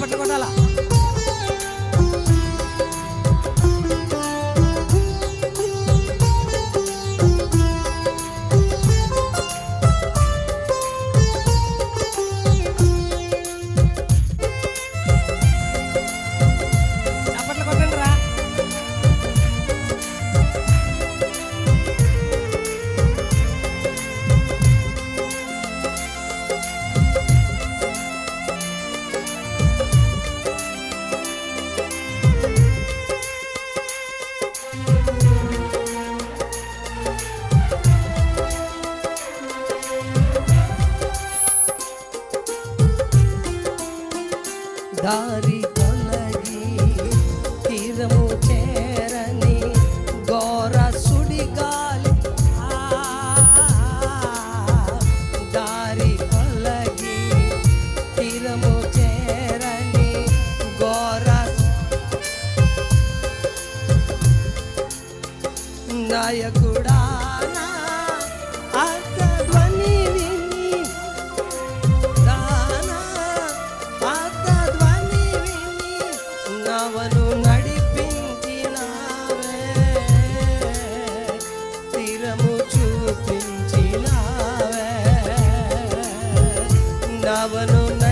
చప్పట్లు దారి తొలగి తీరము చేరని ఘోర సుడిగాలి ఆ, దారి తొలగి తీరము చేరని ఘోర నాయకుడా पावनो